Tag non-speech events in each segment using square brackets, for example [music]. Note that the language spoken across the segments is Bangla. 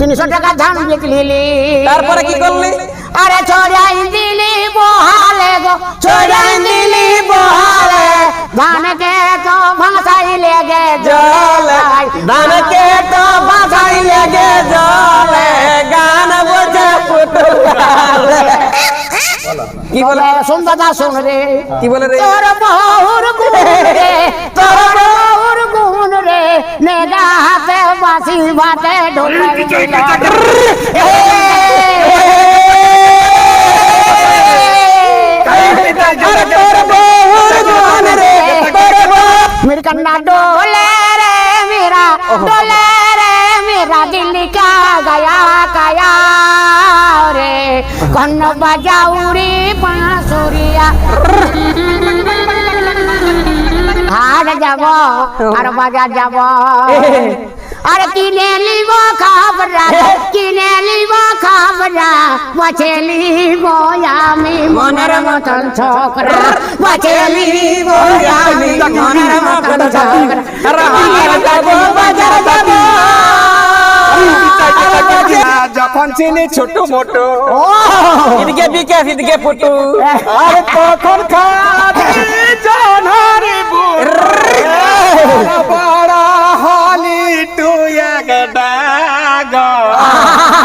তিনশো টাকা ধান বিকলিলি তারপরে কি করলি? আরে ছড়াই দিলি বহালে গো ছড়াই দিলি বহালে। ধানকে তো ভাষাই লেগে জলে। ধানকে তো বাজাই লেগে জলে। গান বোঝে পুতুলে কি বলে? শুন দাদা শুন রে কি বলে রে? তোর বহুর গুণ রে তোর বহুর सी बात है कन्ना डोले रे मेरा डोले रे मेरा दिल क्या गया गया रे कन्न बजाऊरी बांसुरिया हार जाबो और बजा जाबो अरे किने लीवो खबरा किने लीवो खबरा वचेली लीवो यामी मनर मतन छोकरा वचेली लीवो यामी मनर मतन छोकरा अरे हार जाबो बजा दबो যখন চিনি ছোট মোটো ইদকে বিকাশ ইদকে ফুটু আর তখন খাতে জানারে বুড়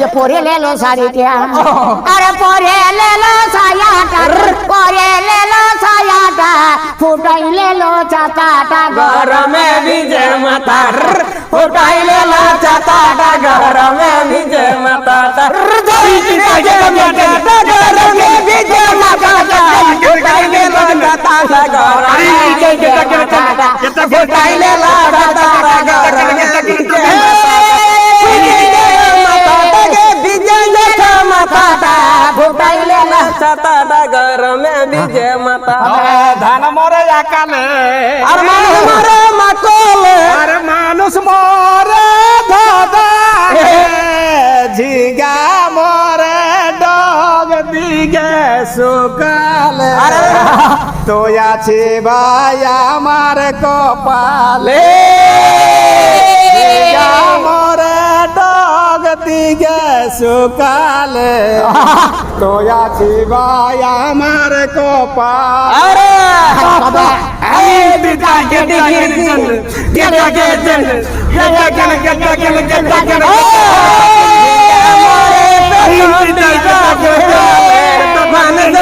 ये पोरे ले लो सारी क्या? अरे पोरे ले लो साया का पोरे ले लो साया फुटाई ले लो चाता घर में विजय माता फुटाई ले लो चाता घर में विजय माता घर में विजय माता फुटाई ले लो चाचा का घर में विजय माता फुटाई ले लो चाता में हाँ। विजय माता। धन मोरे अरे मानुष मोरे मकोले अरे मानुष मोरे दादा मोरे दिगे सुकाले। अरे। तो या छिबाया मारे को पाले। সুকালে তোয়া ছিবাই আমার কপাল আরে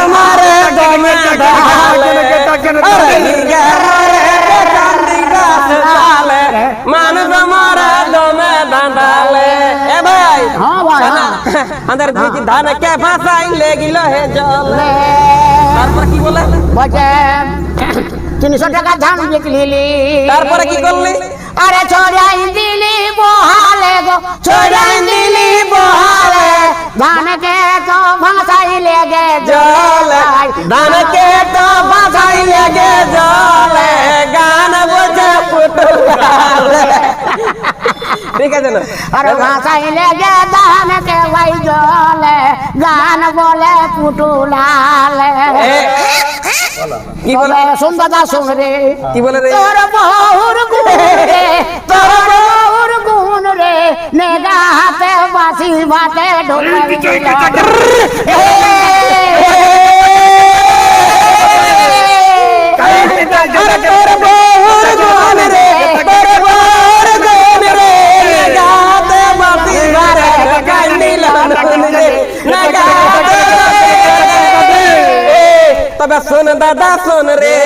মারে আমাদের দুইটি ধান কে ফাঁসাই লেগিল হে জলে। তারপর কি বলে বলছে তিনশো টাকা ধান বিকলিলি তারপরে কি করলি? আরে ছড়াই দিলি বহালে গো ছড়াই দিলি বহালে। ধানকে তো ভাষাই লেগে জলে। ধানকে তো বাজাই লেগে জলে। গান বোঝে পুতুলে ঠিক আছে না আর ভাষাই লেগে ধানকে ভাই জলে গান বলে পুটুলালে কি বলে? শুন দাদা শুন রে কি বলে রে? তোর বহুর গুণ রে তোর বহুর গুণ রে নেগা হাতে বাসি ভাতে ঢোলে শোন দাদা শোন রে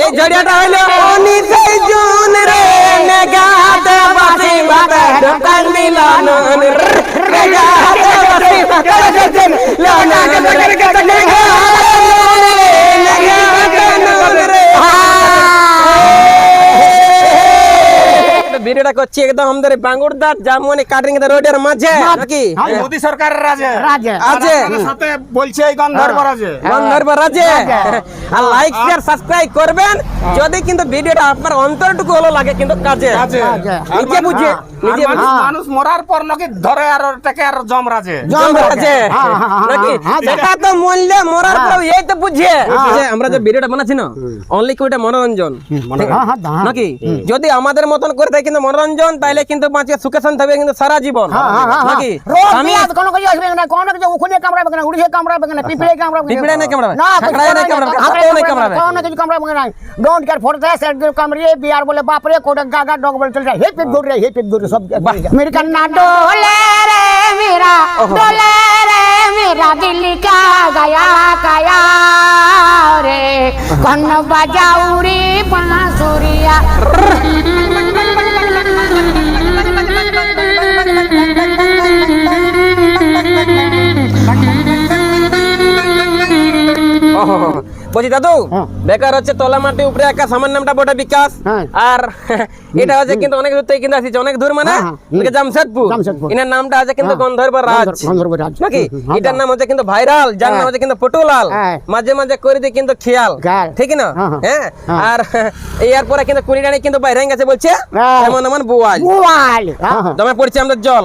এই ঝড়িয়াটা হইলো অনিশে জুন রে নেগাতে বাসি বাতা দোকান মিলন রে নেগাতে বাসি বাতা দোকান মিলন রে ভিডিওটা করছি একদম আমাদের বাঙ্গুরদার জামুনি কাটিং রোডের মাঝে। নাকি? হ্যাঁ, মোদি সরকারের রাজে। রাজে। আছে সাথে বলছে এই গন্ধর্ব রাজে গন্ধর্ব রাজে। আর লাইক শেয়ার সাবস্ক্রাইব করবেন। যদি কিন্তু ভিডিওটা আপনার অন্তরটুকু হলো লাগে কিন্তু কাজে। আছে। আর বুঝে, মানুষ- মরার পর নাকি ধরে আর ওটাকে আর জম রাজে জম আছে নাকি? সেটা তো মূল্যে মরার পর এই তো বুঝে। আমরা যে ভিডিওটা বানাচ্ছি না অনলি কি ওটা মনোরঞ্জন। ঠিক- হ্যাঁ, হ্যাঁ, হ্যাঁ। নাকি? যদি আমাদের মতন করে থাকে কিন্তু মনোরঞ্জন তাইলে কিন্তু পাঁচে সুখে শান্তি হবে কিন্তু সারা জীবন। নাকি? আমি কোনো কিছু আসবে না কোনো কিছু উখুনে কামড়াবে না উড়িয়ে কামড়াবে না পিঁপড়ে কামড়াবে পিঁপড়ে নাই কামড়াবে? না কাঁকড়ায় নাই কামড়াবে? হাতেও নাই কামড়াবে? কোনো কিছু কামড়াবে না। ডোন্ট কেয়ার ফর দ্যাট কামড়িয়ে বিয়ার বলে বাপ রে কোটা গাগা ডগ বলে চলে যায়। হে পিপ দৌড় রে হে পিপ দৌড় सब मेरे कन्ना डोले रे मेरा डोले रे मेरा दिल का गया गया रे। कन्न बजाऊ रे बांसुरिया [laughs] हम्म। বলছি দাদু হ্যাঁ। বেকার হচ্ছে তলা মাটি উপরে একা সামান্য নামটা বটে বিকাশ হ্যাঁ। আর এটা হচ্ছে কিন্তু অনেক দূর থেকে কিন্তু আসছে অনেক দূর মানে হ্যাঁ, জামশেদপুর। এনার নামটা আছে কিন্তু। গন্ধর্ব রাজ। নাকি এটার। নাম হচ্ছে কিন্তু ভাইরাল যার নাম। হচ্ছে কিন্তু পটুলাল। মাঝে মাঝে করে দিই কিন্তু খেয়াল। ঠিক না হ্যাঁ। আর এরপরে কিন্তু কুড়িটানি কিন্তু বাইরে গেছে বলছে। এমন এমন বুয়াল বুয়াল হ্যাঁ। পড়ছে আমাদের জল।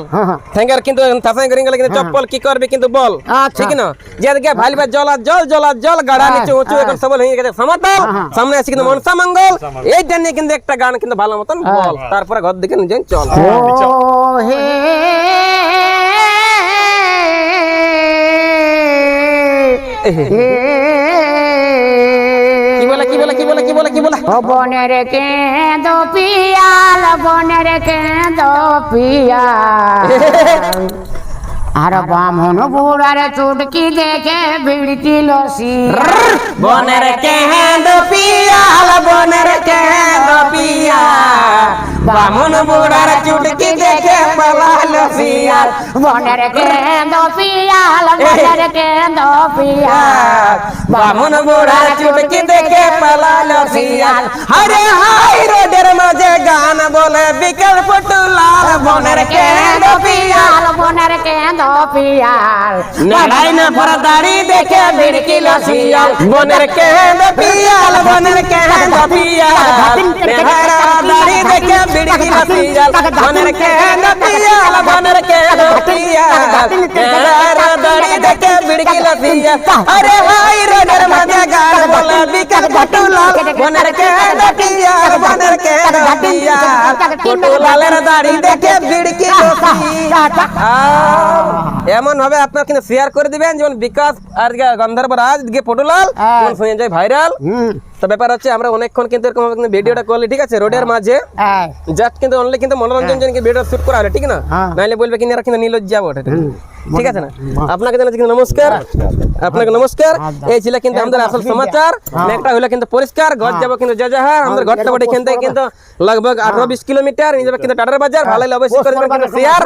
থ্যাঙ্কার কিন্তু থাসাই করে গেলে কিন্তু চপ্পল কি করবে কিন্তু বল আচ্ছা। ঠিক না যেদিকে ভাইলবে জল আর জল জল আর জল গাড়া নিচে উঁচু। এখন সবল হয়ে গেছে সমতল হ্যাঁ, হ্যাঁ। সামনে আছে কিন্তু মনসা মঙ্গল। এইটা নিয়ে কিন্তু একটা গান কিন্তু ভালো মতন বল। তারপরে ঘর দিকে নিজে চল। ও হে কি বলে কি বলে কি বলে কি বলে কি বলে? বনের কেঁদ পিয়াল বনের কেঁদ পিয়াল। আর বামন বুড়ার চুটকি দেখে ভিড়কি লসি। বনের কেহেন্দ পিয়াল বনের কেহেন্দ পিয়াল। বামন বুড়ার চুটকি দেখে পালালো শিয়াল বনের কেঁদ পিয়াল বনের কেঁদ পিয়াল। বামন বুড়ার চুটকি দেখে পালালো শিয়াল হরে হাই রোডের মাঝে গান বলে বিকেল পটুলাল বনের কেহেন্দ পিয়াল। পিয়াল বনের কেঁদ পিয়াল নাড়াই না পরা দাড়ি দেখে বিড়কিল শিয়াল বনের কেহেন্দ পিয়াল বনের কেহেন্দ পিয়াল নেহারা দাড়ি দেখে বিড়কিল শিয়াল বনের কেহেন্দ পিয়াল বনের কেহেন্দ পিয়াল নেহারা দাড়ি দেখে বিড়কিল শিয়াল আরে হাই রোডের মাঝে গান বলে বিকাল পটুলাল বনের কেহেন্দ পিয়াল বনের কেহেন্দ পিয়াল পটুলালের দাড়ি দেখে বিড়কিল শিয়াল এমন ভাবে আপনার কিন্তু শেয়ার করে দিবেন যেমন বিকাশ আর গন্ধর্ব রাজ গিয়ে পটুলাল হ্যাঁ। শুনে যায় ভাইরাল। তো ব্যাপার হচ্ছে আমরা অনেকক্ষণ কিন্তু এরকম ভিডিওটা করলি ঠিক আছে রোডের মাঝে। হ্যাঁ। জাস্ট কিন্তু অনলি কিন্তু মনোরঞ্জন জন্য ভিডিও শুট করা হলো ঠিক না? হ্যাঁ। নাইলে বলবে কিনা এরা কিন্তু নীলজ যাব ওটা ঠিক আছে না? আপনাকে জানাচ্ছি কিন্তু নমস্কার। আপনাকে নমস্কার। এই ছিল কিন্তু আমাদের আসল সমাচার। একটা হলো কিন্তু পরিষ্কার। ঘর যাব কিন্তু যা যা আমাদের ঘরটা বটে এখান থেকে কিন্তু লগভগ আঠারো বিশ কিলোমিটার। নিয়ে যাবে কিন্তু টাটার বাজার। ভালো অবশ্যই করে কিন্তু শেয়ার